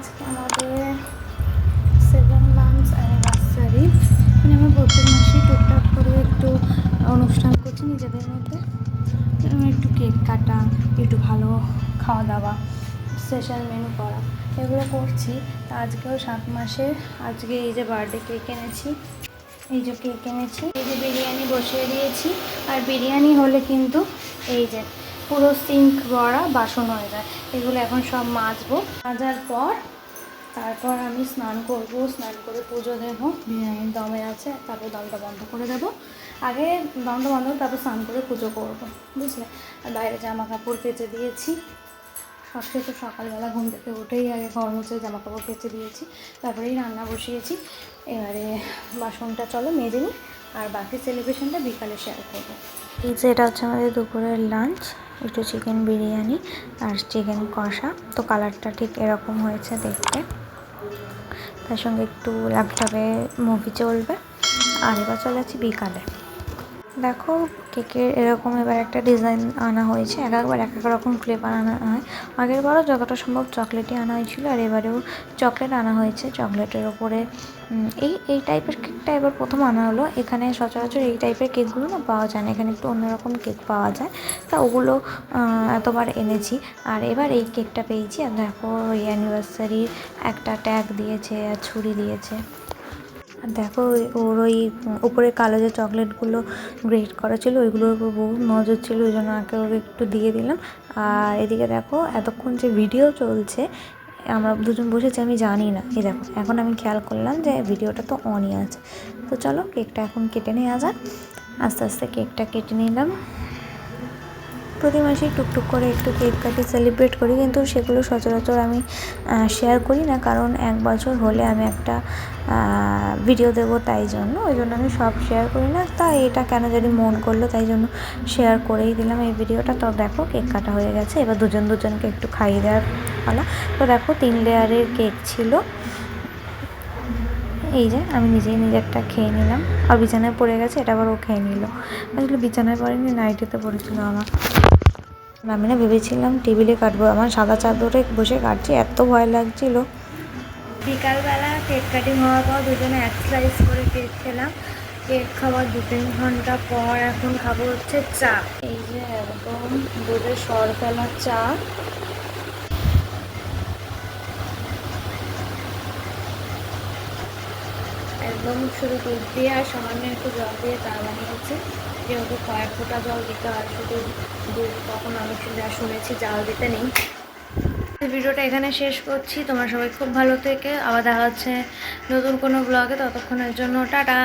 আজকে আমাদের seven months anniversary মানে আমরা প্রত্যেক মাসেই টুকটাক করে একটু অনুষ্ঠান করছি নিজেদের মধ্যে। একটু কেক কাটা, একটু ভালো খাওয়া দাওয়া স্পেশাল মেনু করা, এগুলো করছি। তা আজকেও সাত মাসে আজকে এই যে বার্থডে কেক এনেছি, এই যে কেক এনেছি। এই যে বিরিয়ানি বসিয়ে দিয়েছি। আর বিরিয়ানি হলে কিন্তু এই যে পুরো সিঙ্ক ভরা বাসন হয়ে যায়। এগুলো এখন সব মাজবো। মাজার পর তারপর আমি স্নান করব। স্নান করে পুজো দেবো। দমে আছে। তারপর দমটা বন্ধ করে দেবো। আগে দমটা বন্ধ করে তারপর স্নান করে পুজো করব। বুঝলে? আর বাইরে জামা কাপড় কেচে দিয়েছি। সবচেয়ে তো সকালবেলা ঘুম থেকে উঠেই আগে ঘর মুছে জামা কাপড় কেচে দিয়েছি। তারপরেই রান্না বসিয়েছি। এবারে বাসনটা চলো মেজে নিই। আর বাকি সেলিব্রেশনটা বিকালে শেয়ার করব। এই যে এটা হচ্ছে আমাদের দুপুরের লাঞ্চ একটু চিকেন বিরিয়ানি আর চিকেন কষা। তো কালারটা ঠিক এরকম হয়েছে দেখতে। তার সঙ্গে একটু ল্যাপটপে মুভি চলবে। আর এবার চলে যাচ্ছি বিকালে। দেখো কেকের এরকম এবার একটা ডিজাইন আনা হয়েছে, এক একবার এক এক রকম ফ্লেভার আনা হয়। আগের বারও যতটা সম্ভব চকলেটই আনা হয়েছিল, আর এবারেও চকলেট আনা হয়েছে, চকলেটের ওপরে এই এই টাইপের কেকটা এবার প্রথম আনা হলো। এখানে সচরাচর এই টাইপের কেকগুলো না পাওয়া যায় না, এখানে একটু অন্যরকম কেক পাওয়া যায়। তা ওগুলো এতবার এনেছি। আর এবার এই কেকটা পেয়েছি। আর দেখো, ওই অ্যানিভার্সারির একটা ট্যাগ দিয়েছে, আর ছুরি দিয়েছে। আর দেখো, ওর ওই উপরে কালো যে চকলেটগুলো গ্রেট করা ছিল, ওইগুলোর উপর বহু নজর ছিল, ওই জন্য আগে ওকে একটু দিয়ে দিলাম। আর এদিকে দেখো, এতক্ষণ যে ভিডিও চলছে, আমরা দুজন বসেছি, আমি জানি না। এই দেখো, এখন আমি খেয়াল করলাম যে ভিডিওটা তো অনই আছে। তো চলো, কেকটা এখন কেটে নেওয়া যাক। আস্তে আস্তে কেকটা কেটে নিলাম। প্রতি মাসেই টুকটুক করে একটু কেক কাটি সেলিব্রেট করি, কিন্তু সেগুলো সচরাচর আমি শেয়ার করি না। কারণ এক বছর হলে আমি একটা ভিডিও দেবো তাই জন্য। ওই জন্য আমি সব শেয়ার করি না। তাই এটা কেন যদি মন করল, তাই জন্য শেয়ার করেই দিলাম এই ভিডিওটা তো দেখো কেক কাটা হয়ে গেছে। এবার দুজন দুজনকে একটু খাইয়ে দেওয়ার পালা। তো দেখো তিন লেয়ারের কেক ছিল। এই যে আমি নিজেই নিজেরটা খেয়ে নিলাম। আর বিছানায় পড়ে গেছে, এটা আবার ও খেয়ে নিল। আসলে বিছানায় পড়েনি নাইটিতে পড়েছিল আমার। আমি না ভেবেছিলাম টেবিলে কাটবো। আমার সাদা চাদরে বসে কাটছি, এত ভয় লাগছিল। বিকালবেলা কেক কাটিং হওয়ার পর দুজনে এক স্লাইস করে কেক খেলাম। কেক খাওয়ার দু তিন ঘণ্টা পর এখন খাব হচ্ছে চা। এই যে একদম দুধে সর ফেলা চা। একদম শুধু দুধ দিয়ে আর সামান্য একটু জল দিয়ে তাড়াতাড়ি হচ্ছে যেহেতু কয়েক ফোটা জল দিতে হয়, শুধু দুধ তখন আমি শুনেছি, জাল দিতে নেই। ভিডিওটা এখানে শেষ করছি। তোমার সবাই খুব ভালো থেকে। আবার দেখা হচ্ছে নতুন কোনো ব্লগে ততক্ষণের জন্য টাটা!